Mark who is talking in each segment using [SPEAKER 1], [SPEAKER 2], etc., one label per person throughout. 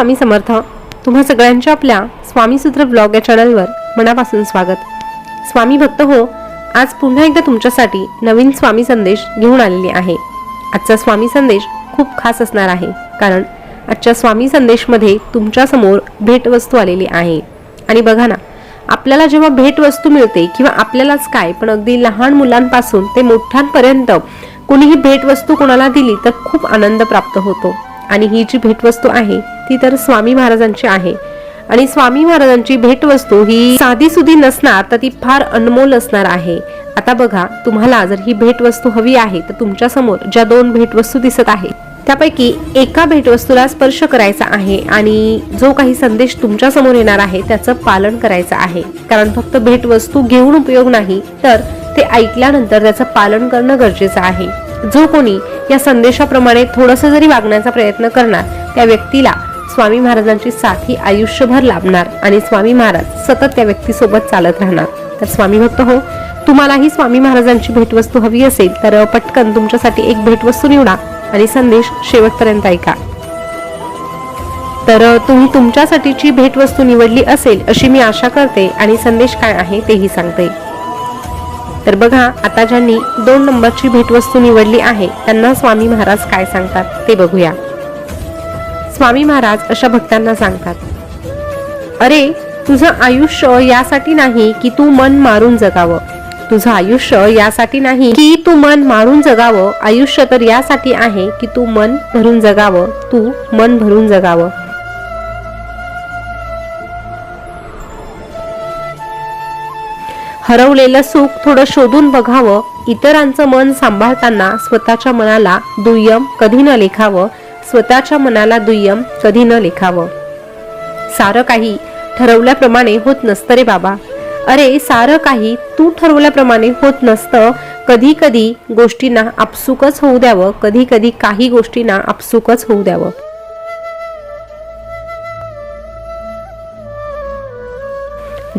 [SPEAKER 1] स्वामी समर्थ. तुम्हा सगळ्यांच्या आपल्या स्वामीसूत्र ब्लॉग या चॅनलवर मनापासून स्वागत. स्वामी भक्त हो आज पुन्हा एकदा तुमच्यासाठी नवीन स्वामी संदेश घेऊन आलेली आहे. आजचा स्वामी संदेश खूप खास असणार आहे कारण आजच्या स्वामी संदेशमध्ये तुमच्यासमोर भेटवस्तू आलेली आहे. आणि बघा ना आपल्याला जेव्हा भेटवस्तू मिळते किंवा आपल्यालाच काय पण अगदी लहान मुलांपासून ते मोठ्यांपर्यंत कोणीही भेटवस्तू कोणाला दिली तर खूप आनंद प्राप्त होतो. आणि ही जी भेटवस्तू आहे ती तर स्वामी महाराजांची आहे. आणि स्वामी महाराजांची भेटवस्तू ही साधी सुधी नसणार तर ती फार अनमोल असणार आहे. आता बघा तुम्हाला जर ही भेटवस्तू हवी आहे तर तुमच्यासमोर ज्या दोन भेटवस्तू दिसत आहे त्यापैकी एका भेटवस्तूला स्पर्श करायचा आहे आणि जो काही संदेश तुमच्यासमोर येणार आहे त्याचं पालन करायचं आहे. कारण फक्त भेटवस्तू घेऊन उपयोग नाही तर ते ऐकल्यानंतर त्याचं पालन करणं गरजेचं आहे. जो कोणी या संदेशाप्रमाणे थोडस जरी वागण्याचा प्रयत्न करणार त्या व्यक्तीला स्वामी महाराजांची साथ ही आयुष्यभर लाभणार आणि स्वामी महाराज सतत त्या व्यक्तीसोबत चालत राहणार. तर स्वामी भक्त हो तुम्हालाही स्वामी महाराजांची भेटवस्तू हवी असेल तर पटकन तुमच्यासाठी एक भेटवस्तू निवडा आणि संदेश शेवटपर्यंत ऐका. तर तुम्ही तुमच्यासाठीची भेटवस्तू निवडली असेल अशी मी आशा करते आणि संदेश काय आहे तेही सांगते. तर बघा आता ज्यांनी दोन नंबरची भेटवस्तू निवडली आहे त्यांना स्वामी महाराज काय सांगतात ते बघूया. स्वामी महाराज अशा भक्तांना सांगतात अरे तुझं आयुष्य यासाठी नाही की तू मन मारून जगावं. तुझं आयुष्य यासाठी नाही की तू मन मारून जगावं. आयुष्य तर यासाठी आहे की तू मन भरून जगावं. तू मन भरून जगावं. हरवलेलं सुख थोडं शोधून बघावं. इतरांचं मन सांभाळताना स्वतःच्या मनाला दुय्यम कधी न लेखावं. स्वतःच्या मनाला दुय्यम कधी न लेखावं. सारं काही ठरवल्याप्रमाणे होत नसतं रे बाबा. अरे सारं काही तू ठरवल्याप्रमाणे होत नसतं. कधी कधी गोष्टींना आपसुकच होऊ द्यावं. कधी कधी काही गोष्टींना आपसुकच होऊ द्यावं.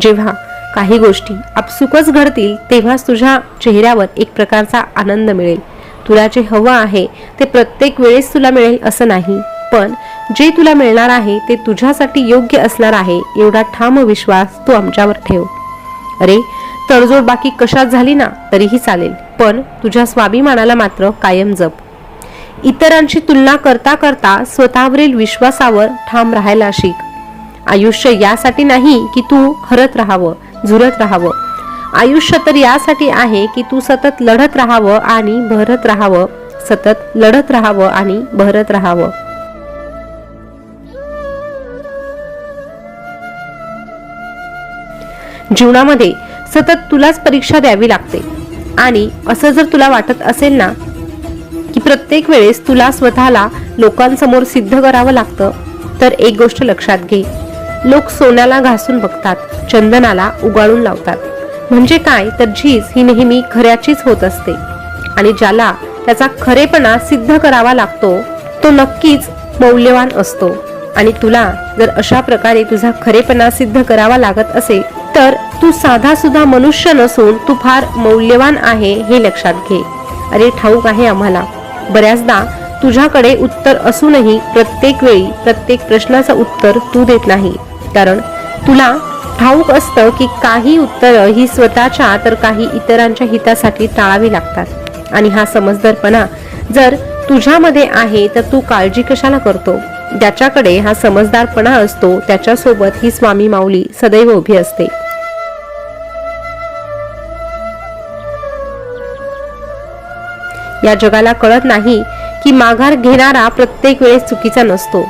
[SPEAKER 1] जेव्हा काही गोष्टी आपसुकच घडतील तेव्हाच तुझ्या चेहऱ्यावर एक प्रकारचा आनंद मिळेल. तुला जे हवं आहे ते प्रत्येक वेळेस तुला मिळेल असं नाही. पण जे तुला मिळणार आहे ते तुझ्यासाठी योग्य असणार आहे एवढा ठाम विश्वास तू आमच्यावर ठेव. अरे तडजोड बाकी कशात झाली ना तरीही चालेल. पण तुझ्या स्वाभिमानाला मात्र कायम जप. इतरांची तुलना करता करता स्वतःवरील विश्वासावर ठाम राहायला शिक. आयुष्य यासाठी नाही की तू हरत राहावं. झुरत राहावं. आयुष्य तर यासाठी आहे की तू सतत लढत राहावं आणि भरत राहावं. सतत लढत राहावं आणि भरत राहावं. जीवनामध्ये सतत तुलाच परीक्षा द्यावी लागते. आणि असं जर तुला वाटत असेल ना की प्रत्येक वेळेस तुला स्वतःला लोकांसमोर सिद्ध करावं लागतं तर एक गोष्ट लक्षात घे. लोक सोन्याला घासून बघतात चंदनाला उगाळून लावतात. म्हणजे काय? तर झीज ही नेहमी खऱ्याचीच होत असते. आणि ज्याला त्याचा खरेपणा सिद्ध करावा लागतो तो नक्कीच मौल्यवान असतो. आणि तुला जर अशा प्रकारे तुझा खरेपणा सिद्ध करावा लागत असेल तर तू साधा सुद्धा मनुष्य नसून तू फार मौल्यवान आहे हे लक्षात घे. अरे ठाऊक आहे आम्हाला. बऱ्याचदा तुझ्याकडे उत्तर असूनही प्रत्येक वेळी प्रत्येक प्रश्नाचं उत्तर तू देत नाही. कारण तुला ठाऊक असतं की काही उत्तरं ही स्वतःच्या तर काही इतरांच्या हितासाठी टाळावी लागतात. आणि हा समजदारपणा जर तुझ्यामध्ये आहे तर तू काळजी कशाला करतो? ज्याच्याकडे हा समजदारपणा असतो त्याच्यासोबत ही स्वामी माऊली सदैव उभी असते. या जगाला कळत नाही की माघार घेणारा प्रत्येक वेळेस चुकीचा नसतो.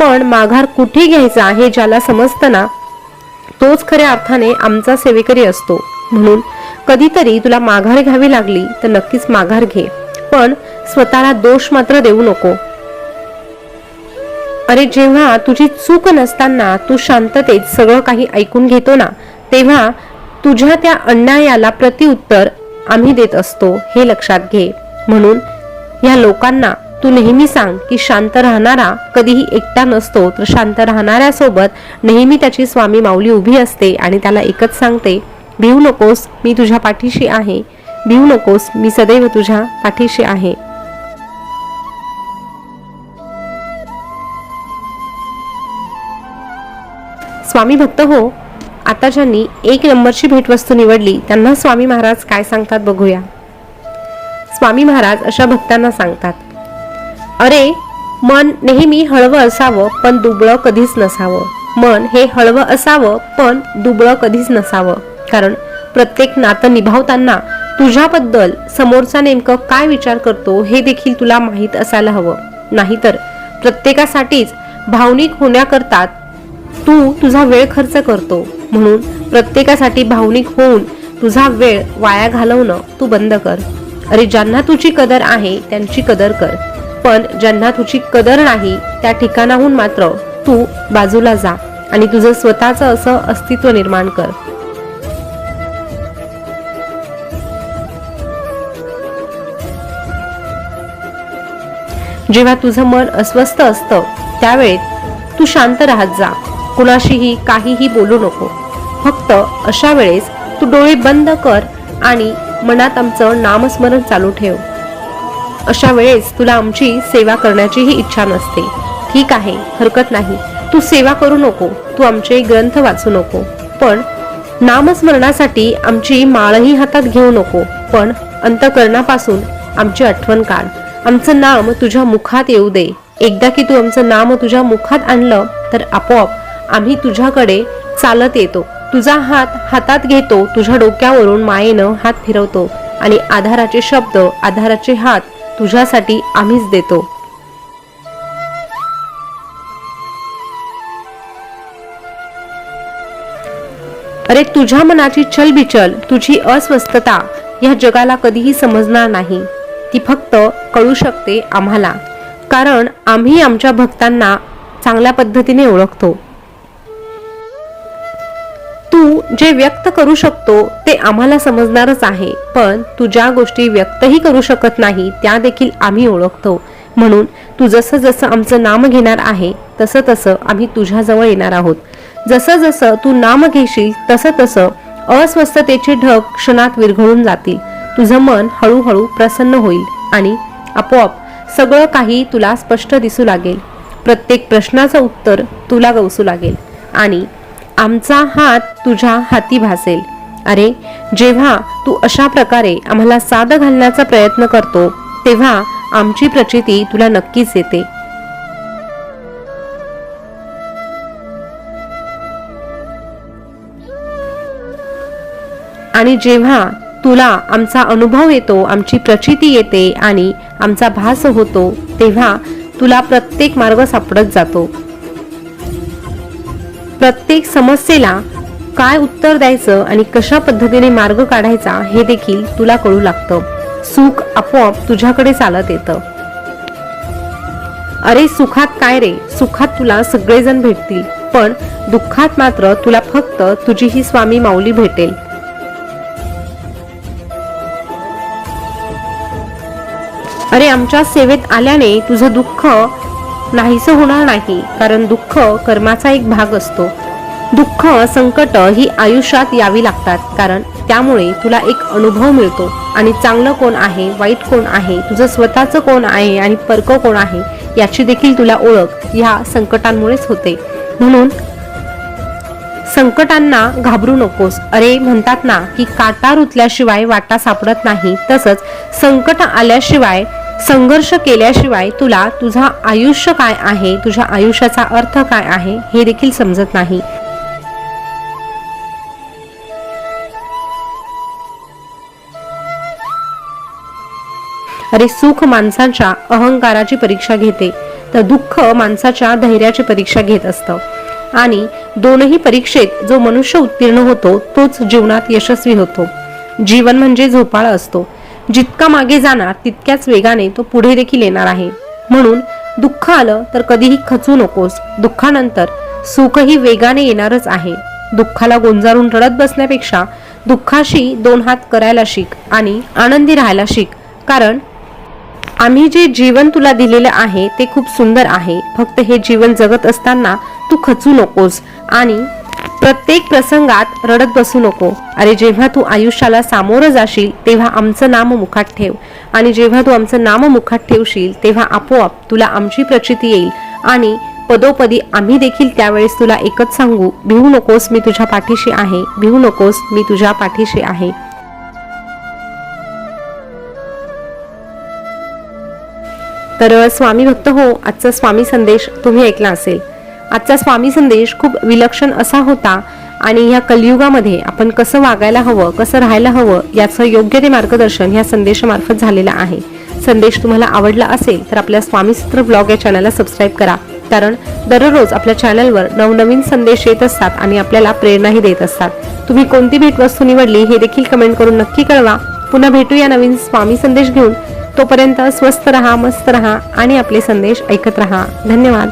[SPEAKER 1] पण माघार कुठे घ्यायचा हे ज्याला समजतं ना तोच खऱ्या अर्थाने आमचा सेवेकरी असतो. म्हणून कधीतरी तुला माघार घ्यावी लागली तर नक्कीच माघार घे. पण स्वतःला दोष मात्र देऊ नको. अरे जेव्हा तुझी चूक नसताना तू शांततेत सगळं काही ऐकून घेतो ना तेव्हा तुझ्या त्या अन्यायाला प्रतिउत्तर आम्ही देत असतो हे लक्षात घे. म्हणून या लोकांना तू नेहमी सांग की शांत राहणारा कधीही एकटा नसतो. तर शांत राहणाऱ्यासोबत नेहमी त्याची स्वामी माऊली उभी असते आणि त्याला एकच सांगते भिवू नकोस मी तुझ्या पाठीशी आहे. भिवू नकोस मी सदैव तुझ्या पाठीशी आहे. स्वामी भक्त हो आता ज्यांनी एक नंबरची भेटवस्तू निवडली त्यांना स्वामी महाराज काय सांगतात बघूया. स्वामी महाराज अशा भक्तांना सांगतात अरे मन नेहमी हळवं असावं पण दुबळं कधीच नसावं. मन हे हळवं असावं पण दुबळं कधीच नसावं. कारण प्रत्येक नातं निभावताना तुझ्याबद्दल समोरचा नेमकं काय विचार करतो हे देखील तुला माहीत असायला हवं. नाहीतर प्रत्येकासाठीच भावनिक होण्याकरता तू तुझा वेळ खर्च करतो. म्हणून प्रत्येकासाठी भावनिक होऊन तुझा वेळ वाया घालवणं तू बंद कर. अरे ज्यांना तुझी कदर आहे त्यांची कदर कर. पण ज्यांना तुझी कदर नाही त्या ठिकाणाहून मात्र तू बाजूला जा आणि तुझं स्वतःचं असं अस्तित्व निर्माण कर. जेव्हा तुझं मन अस्वस्थ असतं त्यावेळेत तू शांत राहत जा. कुणाशीही काहीही बोलू नको. फक्त अशा वेळेस तू डोळे बंद कर आणि मनात आमचं नामस्मरण चालू ठेव. अशा वेळेस तुला आमची सेवा करण्याचीही इच्छा नसते. ठीक आहे हरकत नाही. तू सेवा करू नको. तू आमचे ग्रंथ वाचू नको. पण नामस्मरणासाठी आमची माळही हातात घेऊ नको. पण अंतकरणापासून आमची आठवण काढ. आमचं नाम तुझ्या मुखात येऊ दे. एकदा की तू आमचं नाम तुझ्या मुखात आणलं तर आपोआप आम्ही तुझ्याकडे चालत येतो. तुझा हात हातात घेतो तुझ्या डोक्यावरून मायेनं हात फिरवतो. आणि आधाराचे शब्द आधाराचे हात तुझ्यासाठी आम्हीच देतो. अरे तुझ्या मनाची चलबिचल तुझी अस्वस्थता या जगाला कधीही समजणार नाही. ती फक्त कळू शकते आम्हाला. कारण आम्ही आमच्या भक्तांना चांगल्या पद्धतीने ओळखतो. तू जे व्यक्त करू शकतो ते आम्हाला समजणारच आहे पण तू ज्या गोष्टी व्यक्तही करू शकत नाही त्या देखील आम्ही ओळखतो. म्हणून तू जसं जसं आमचं नाम घेणार आहे तसं तसं आम्ही तुझ्याजवळ येणार आहोत. जसं जसं तू नाम घेशील तसं तसं अस्वस्थतेचे ढग क्षणात विरघळून जातील. तुझं मन हळूहळू प्रसन्न होईल आणि आपोआप सगळं काही तुला स्पष्ट दिसू लागेल. प्रत्येक प्रश्नाचं उत्तर तुला गवसू लागेल आणि आमचा हात तुझ्या हाती भासेल. अरे जेव्हा तू अशा प्रकारे आम्हाला साद घालण्याचा प्रयत्न करतो तेव्हा आमची प्रचिती तुला नक्कीच येते. आणि जेव्हा तुला आमचा अनुभव येतो आमची प्रचिती येते आणि आमचा भास होतो तेव्हा तुला प्रत्येक मार्ग सापडत जातो. प्रत्येक समस्येला काय उत्तर द्यायचं आणि कशा पद्धतीने मार्ग काढायचा हे देखील तुला कळू लागतं. सुख आपोआप तुझ्याकडे चालत येतं. अरे सुखात काय रे? सुखात तुला सगळेजण भेटतील. पण दुःखात मात्र तुला फक्त तुझी ही स्वामी माऊली भेटेल. अरे आमच्या सेवेत आल्याने तुझं दुःख नाहीसं होणार नाही कारण दुःख कर्माचा एक भाग असतो. दुःख संकट ही आयुष्यात यावी लागतात कारण त्यामुळे तुला एक अनुभव मिळतो. आणि चांगलं कोण आहे वाईट कोण आहे तुझं स्वतःचं कोण आहे आणि परक कोण आहे याची देखील तुला ओळख ह्या संकटांमुळेच होते. म्हणून संकटांना घाबरू नकोस. अरे म्हणतात ना की काटा रुतल्याशिवाय वाटा सापडत नाही. तसंच संकट आल्याशिवाय संघर्ष केल्याशिवाय तुला तुझा आयुष्य काय आहे तुझ्या आयुष्याचा अर्थ काय आहे हे देखील समजत नाही. अरे सुख माणसाच्या अहंकाराची परीक्षा घेते तर दुःख माणसाच्या धैर्याची परीक्षा घेत असतं. आणि दोनही परीक्षेत जो मनुष्य उत्तीर्ण होतो तोच जीवनात यशस्वी होतो. जीवन म्हणजे झोपाळ असतो. जितका मागे जाणार तितक्याच वेगाने तो पुढे देखील येणार आहे. म्हणून दुःख आलं तर कधीही खचू नकोस. दुःखानंतर सुखही वेगाने येणारच आहे. दुःखाला गोंजारून रडत बसण्यापेक्षा दुःखाशी दोन हात करायला शिक आणि आनंदी राहायला शिक. कारण आम्ही जे जीवन तुला दिलेलं आहे ते खूप सुंदर आहे. फक्त हे जीवन जगत असताना तू खचू नकोस आणि प्रत्येक प्रसंगात रडत बसू नको. अरे जेव्हा तू आयुष्याला सामोरं जाशील तेव्हा आमचं नाम मुखात ठेव. आणि जेव्हा तू आमचं नाम मुखात ठेवशील तेव्हा आपोआप तुला आमची प्रचिती येईल. आणि पदोपदी आम्ही देखील त्यावेळेस तुला एकच सांगू भिवू नकोस मी तुझ्या पाठीशी आहे भिवू नकोस मी तुझ्या पाठीशी आहे. तर स्वामी भक्त हो आजचा स्वामी संदेश तुम्ही ऐकला असेल. आजचा स्वामी संदेश खूप विलक्षण असा होता आणि ह्या कलियुगामध्ये आपण कसं वागायला हवं कसं राहायला हवं याचं योग्य ते मार्गदर्शन ह्या संदेशामार्फत झालेलं आहे. संदेश तुम्हाला आवडला असेल तर आपल्या स्वामी सूत्र ब्लॉग या चॅनलला सबस्क्राईब करा. कारण दररोज आपल्या चॅनलवर नवनवीन संदेश येत असतात आणि आपल्याला प्रेरणाही देत असतात. तुम्ही कोणती भेटवस्तू निवडली हे देखील कमेंट करून नक्की कळवा. पुन्हा भेटूया नवीन स्वामी संदेश घेऊन. तोपर्यंत स्वस्त रहा मस्त रहा आणि आपले संदेश ऐकत रहा. धन्यवाद.